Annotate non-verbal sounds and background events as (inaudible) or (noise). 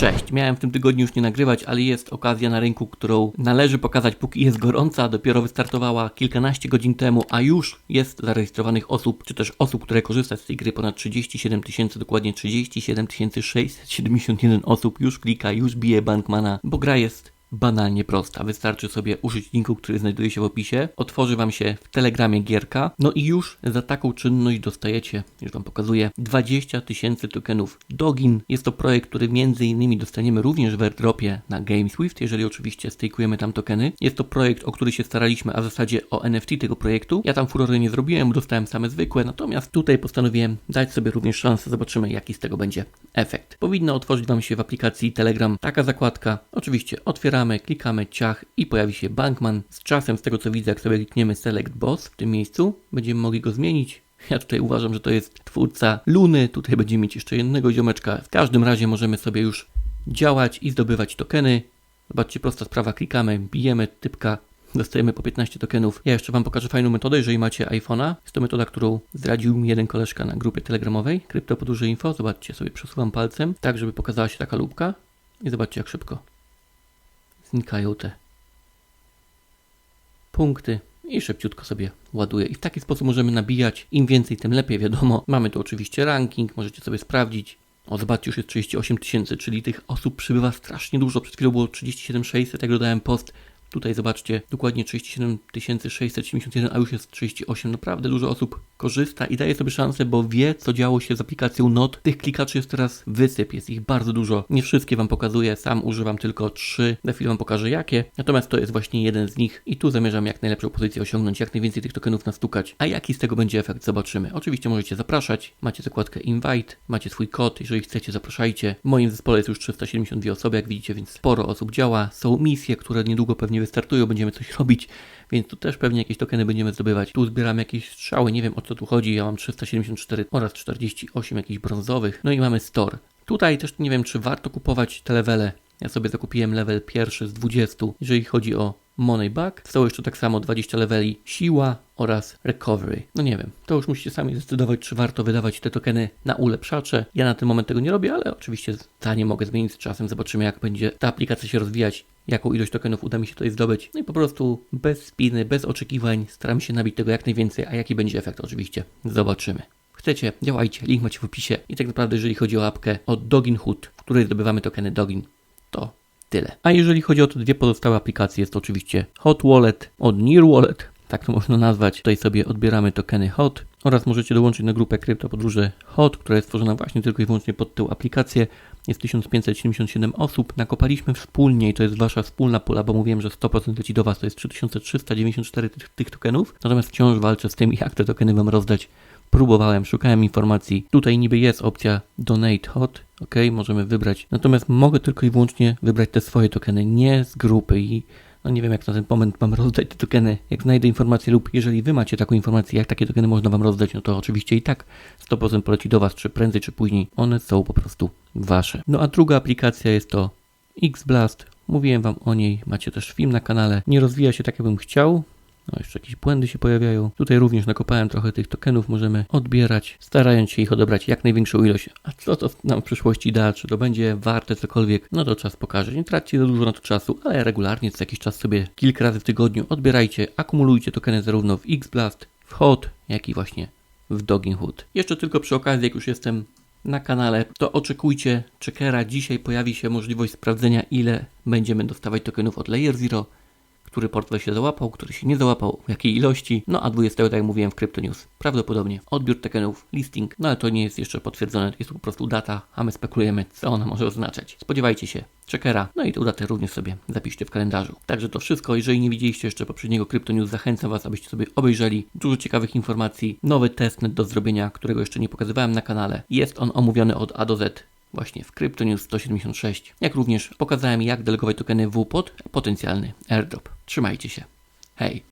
Cześć, miałem w tym tygodniu już nie nagrywać, ale jest okazja na rynku, którą należy pokazać póki jest gorąca. Dopiero wystartowała kilkanaście godzin temu, a już jest zarejestrowanych osób, czy też osób, które korzysta z tej gry ponad 37 tysięcy, dokładnie 37 671 osób już klika, już bije Bankmana, bo gra jest banalnie prosta. Wystarczy sobie użyć linku, który znajduje się w opisie. Otworzy Wam się w Telegramie gierka. No i już za taką czynność dostajecie, już Wam pokazuję, 20 tysięcy tokenów Dogin. Jest to projekt, który między innymi dostaniemy również w airdropie na GameSwift, jeżeli oczywiście stejkujemy tam tokeny. Jest to projekt, o który się staraliśmy, a w zasadzie o NFT tego projektu. Ja tam furory nie zrobiłem, dostałem same zwykłe, natomiast tutaj postanowiłem dać sobie również szansę. Zobaczymy, jaki z tego będzie efekt. Powinno otworzyć Wam się w aplikacji Telegram taka zakładka. Oczywiście otwieramy klikamy ciach i pojawi się Bankman. Z czasem, z tego co widzę, jak sobie klikniemy Select Boss w tym miejscu, będziemy mogli go zmienić. Ja tutaj uważam, że to jest twórca Luny. Tutaj będziemy mieć jeszcze jednego ziomeczka. W każdym razie możemy sobie już działać i zdobywać tokeny. Zobaczcie, prosta sprawa. Klikamy, bijemy typka, dostajemy po 15 tokenów. Ja jeszcze Wam pokażę fajną metodę, jeżeli macie iPhone'a. Jest to metoda, którą zdradził mi jeden koleżka na grupie telegramowej. Krypto Info. Zobaczcie, sobie przesuwam palcem, tak żeby pokazała się taka lubka. I zobaczcie, jak szybko znikają te punkty i szybciutko sobie ładuje. I w taki sposób możemy nabijać. Im więcej, tym lepiej, wiadomo. Mamy tu oczywiście ranking, możecie sobie sprawdzić. O, zobaczcie, już jest 38 tysięcy, czyli tych osób przybywa strasznie dużo. Przed chwilą było 37 600, jak dodałem post. Tutaj zobaczcie, dokładnie 37 671, a już jest 38. Naprawdę dużo osób korzysta i daje sobie szansę, bo wie, co działo się z aplikacją Not. Tych klikaczy jest teraz wysyp, jest ich bardzo dużo. Nie wszystkie Wam pokazuję, sam używam tylko 3. Na chwilę Wam pokażę jakie. Natomiast to jest właśnie jeden z nich i tu zamierzam jak najlepszą pozycję osiągnąć, jak najwięcej tych tokenów nastukać. A jaki z tego będzie efekt, zobaczymy. Oczywiście możecie zapraszać, macie zakładkę Invite, macie swój kod, jeżeli chcecie, zapraszajcie. W moim zespole jest już 372 osoby, jak widzicie, więc sporo osób działa. Są misje, które niedługo pewnie wystartują, będziemy coś robić, więc tu też pewnie jakieś tokeny będziemy zdobywać. Tu zbieram jakieś strzały, nie wiem o co tu chodzi, ja mam 374 oraz 48 jakichś brązowych. No i mamy store. Tutaj też nie wiem, czy warto kupować te levele. Ja sobie zakupiłem level pierwszy z 20, jeżeli chodzi o Money Back. Zostało jeszcze tak samo 20 leveli siła oraz recovery. No nie wiem, to już musicie sami zdecydować, czy warto wydawać te tokeny na ulepszacze. Ja na ten moment tego nie robię, ale oczywiście zdanie mogę zmienić z czasem. Zobaczymy, jak będzie ta aplikacja się rozwijać, jaką ilość tokenów uda mi się tutaj zdobyć. No i po prostu bez spiny, bez oczekiwań staram się nabić tego jak najwięcej, a jaki będzie efekt oczywiście zobaczymy. Chcecie, działajcie, link macie w opisie. I tak naprawdę, jeżeli chodzi o apkę od Dogin Hood, w której zdobywamy tokeny Dogin, to tyle. A jeżeli chodzi o te dwie pozostałe aplikacje, jest to oczywiście Hot Wallet od Near Wallet, tak to można nazwać. Tutaj sobie odbieramy tokeny HOT oraz możecie dołączyć na grupę kryptopodróże HOT, która jest stworzona właśnie tylko i wyłącznie pod tę aplikację. Jest 1577 osób. Nakopaliśmy wspólnie i to jest wasza wspólna pula, bo mówiłem, że 100% leci do was, to jest 3394 tych, tych tokenów. Natomiast wciąż walczę z tym, (laughs) jak te tokeny wam rozdać. Próbowałem, szukałem informacji. Tutaj niby jest opcja Donate Hot, ok, możemy wybrać. Natomiast mogę tylko i wyłącznie wybrać te swoje tokeny, nie z grupy i no nie wiem jak na ten moment mam rozdać te tokeny. Jak znajdę informację lub jeżeli wy macie taką informację, jak takie tokeny można wam rozdać, no to oczywiście i tak 100% poleci do was, czy prędzej, czy później. One są po prostu wasze. No a druga aplikacja jest to Xblast. Mówiłem wam o niej, macie też film na kanale. Nie rozwija się tak, jakbym chciał. No, jeszcze jakieś błędy się pojawiają. Tutaj również nakopałem trochę tych tokenów, możemy odbierać, starając się ich odebrać jak największą ilość. A co to nam w przyszłości da, czy to będzie warte cokolwiek, no to czas pokaże. Nie traćcie za dużo na to czasu, ale regularnie co jakiś czas sobie kilka razy w tygodniu odbierajcie, akumulujcie tokeny zarówno w Xblast, w HOT, jak i właśnie w Dogging Hood. Jeszcze tylko przy okazji, jak już jestem na kanale, to oczekujcie checkera. Dzisiaj pojawi się możliwość sprawdzenia, ile będziemy dostawać tokenów od Layer Zero który portfel się załapał, który się nie załapał, w jakiej ilości. No a 20, tak jak mówiłem w Crypto News, prawdopodobnie odbiór tokenów, listing, no ale to nie jest jeszcze potwierdzone, to jest po prostu data, a my spekulujemy, co ona może oznaczać. Spodziewajcie się checkera, no i tę datę również sobie zapiszcie w kalendarzu. Także to wszystko, jeżeli nie widzieliście jeszcze poprzedniego Crypto News, zachęcam Was, abyście sobie obejrzeli dużo ciekawych informacji, nowy testnet do zrobienia, którego jeszcze nie pokazywałem na kanale. Jest on omówiony od A do Z właśnie w CryptoNews 176, jak również pokazałem jak delegować tokeny w pod potencjalny airdrop. Trzymajcie się. Hej!